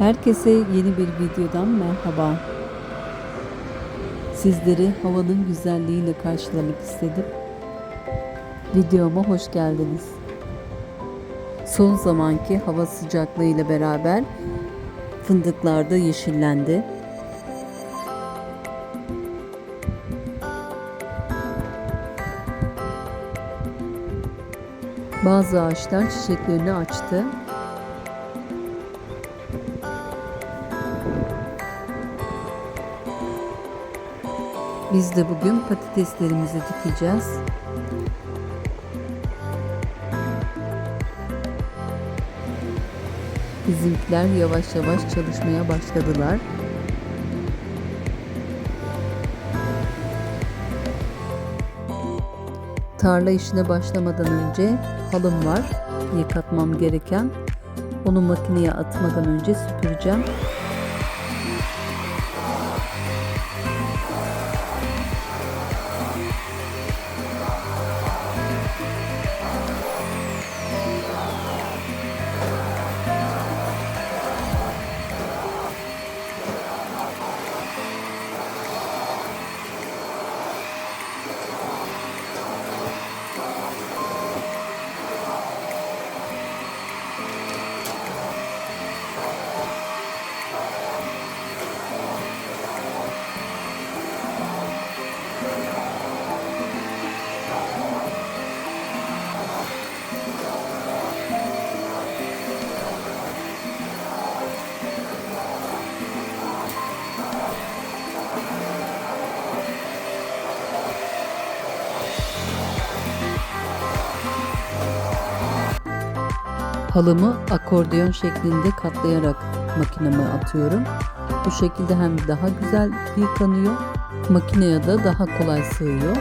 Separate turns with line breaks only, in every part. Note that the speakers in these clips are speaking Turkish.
Herkese yeni bir videodan merhaba. Sizleri havanın güzelliğiyle karşılamak istedim. Videoma hoş geldiniz. Son zamanki hava sıcaklığı ile beraber fındıklar da yeşillendi. Bazı ağaçlar çiçeklerini açtı. Biz de bugün patateslerimizi dikeceğiz. Bizimkiler yavaş yavaş çalışmaya başladılar. Tarla işine başlamadan önce halım var yıkatmam gereken. Onu makineye atmadan önce süpüreceğim. Halımı akordeon şeklinde katlayarak makineme atıyorum. Bu şekilde hem daha güzel yıkanıyor, makineye de daha kolay sığıyor.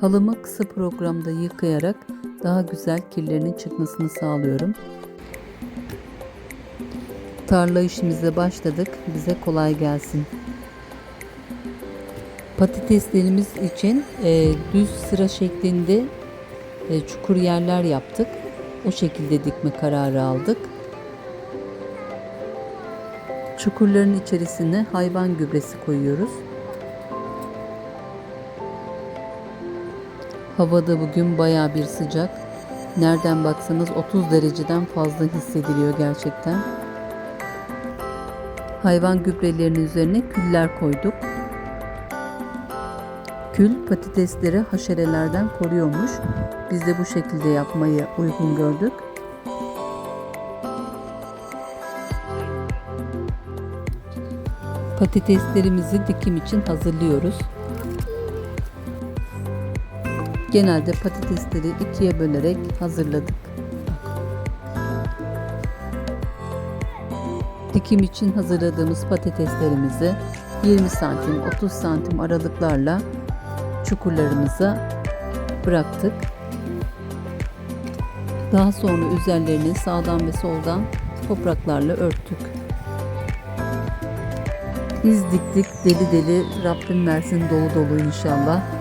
Halımı kısa programda yıkayarak daha güzel kirlerinin çıkmasını sağlıyorum. Tarla işimize başladık. Bize kolay gelsin. Patateslerimiz için e, düz sıra şeklinde e, çukur yerler yaptık. O şekilde dikme kararı aldık. Çukurların içerisine hayvan gübresi koyuyoruz. Havada bugün baya bir sıcak. Nereden baksanız 30 dereceden fazla hissediliyor gerçekten. Hayvan gübrelerinin üzerine küller koyduk. Kül patatesleri haşerelerden koruyormuş. Biz de bu şekilde yapmayı uygun gördük. Patateslerimizi dikim için hazırlıyoruz. Genelde patatesleri ikiye bölerek hazırladık. Dikim için hazırladığımız patateslerimizi 20 santim 30 santim aralıklarla çukurlarımıza bıraktık. Daha sonra üzerlerini sağdan ve soldan topraklarla örttük. İz diktik deli deli Rabbim versin dolu dolu inşallah.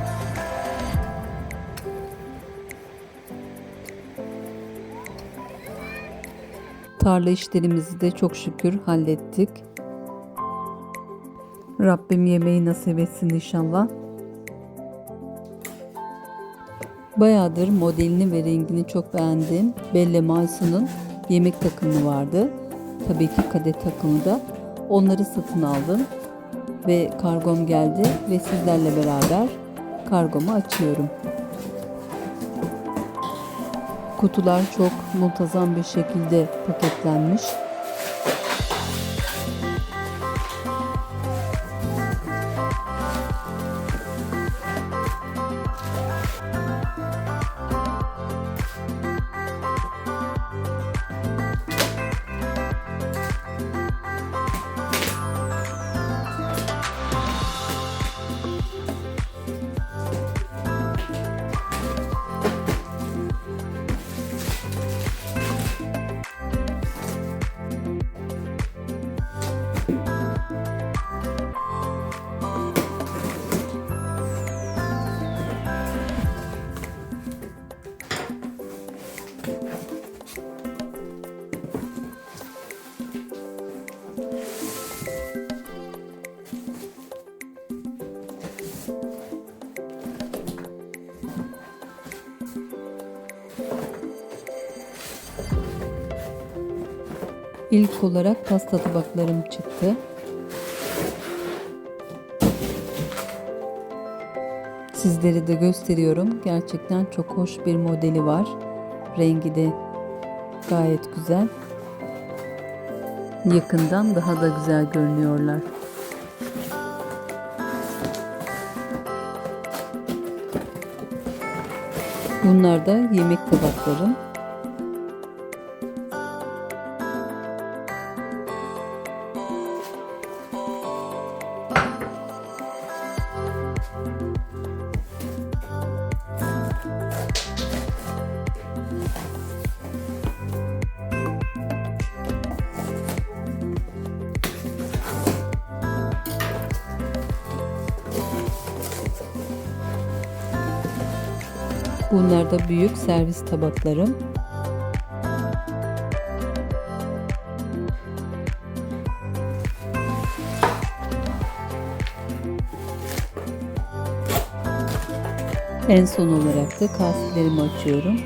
Tarla işlerimizi de çok şükür hallettik. Rabbim yemeği nasip etsin inşallah. Bayağıdır modelini ve rengini çok beğendim. Belle Maysu'nun yemek takımı vardı. Tabii ki kadet takımı da. Onları satın aldım. Ve kargom geldi ve sizlerle beraber kargomu açıyorum. Kutular çok muntazam bir şekilde paketlenmiş. İlk olarak pasta tabaklarım çıktı. Sizlere de gösteriyorum. Gerçekten çok hoş bir modeli var. Rengi de gayet güzel. Yakından daha da güzel görünüyorlar. Bunlar da yemek tabaklarım. Bunlar da büyük servis tabaklarım. En son olarak da kaselerimi açıyorum.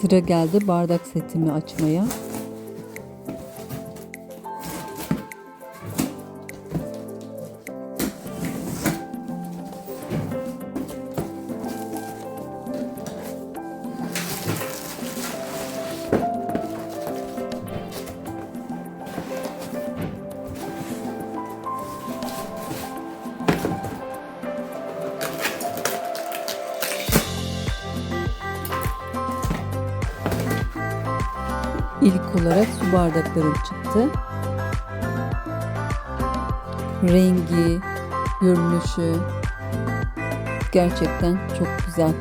Sıra geldi bardak setimi açmaya. Olarak su bardaklarım çıktı. Rengi, görünüşü gerçekten çok güzel.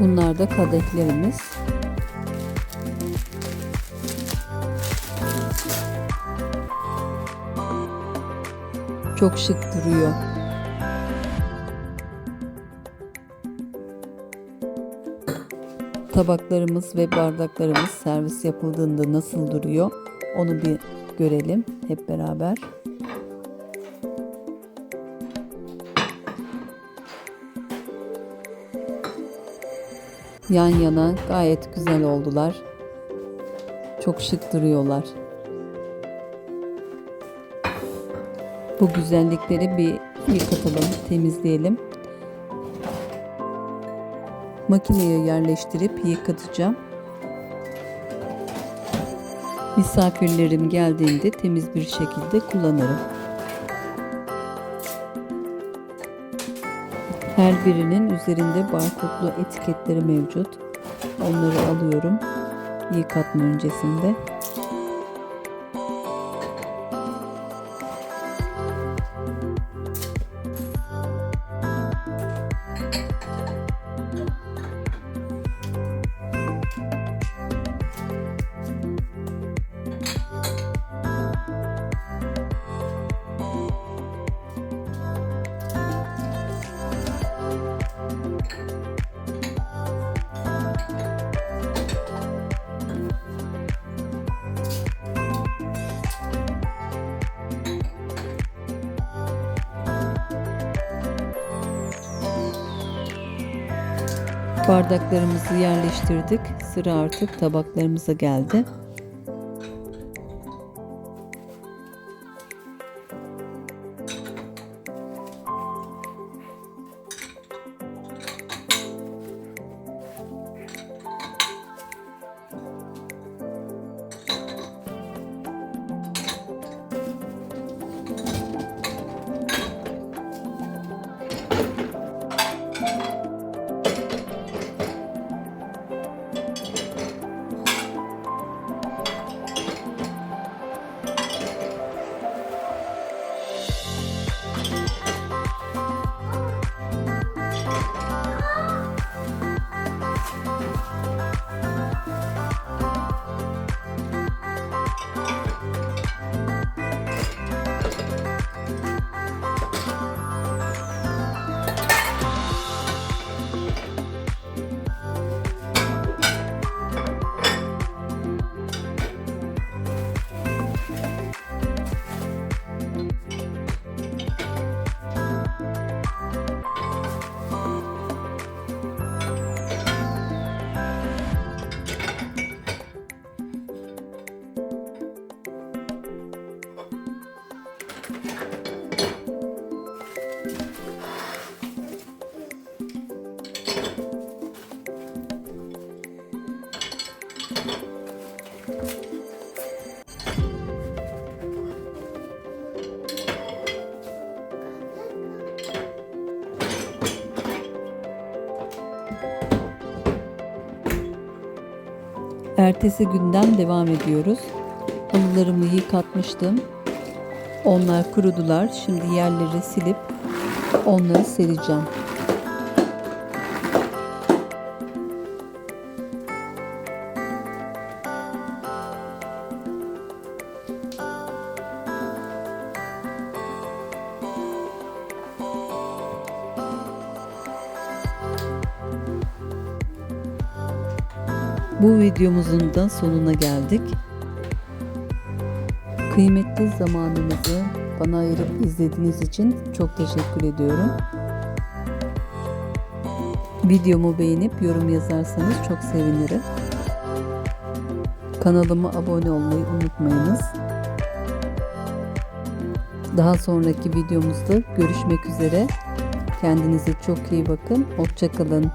Bunlar da kadehlerimiz. Çok şık duruyor. Tabaklarımız ve bardaklarımız servis yapıldığında nasıl duruyor onu bir görelim hep beraber. Yan yana gayet güzel oldular. Çok şık duruyorlar. Bu güzellikleri bir yıkatalım, temizleyelim. Makineye yerleştirip yıkatacağım. Misafirlerim geldiğinde temiz bir şekilde kullanırım. Her birinin üzerinde barkodlu etiketleri mevcut. Onları alıyorum yıkatma öncesinde. Bardaklarımızı yerleştirdik. Sıra artık tabaklarımıza geldi. Ertesi günden devam ediyoruz. Halılarımı yıkatmıştım. Onlar kurudular. Şimdi yerleri silip onları sereceğim. Bu videomuzun da sonuna geldik. Kıymetli zamanınızı bana ayırıp izlediğiniz için çok teşekkür ediyorum. Videomu beğenip yorum yazarsanız çok sevinirim. Kanalıma abone olmayı unutmayınız. Daha sonraki videomuzda görüşmek üzere. Kendinize çok iyi bakın. Hoşçakalın.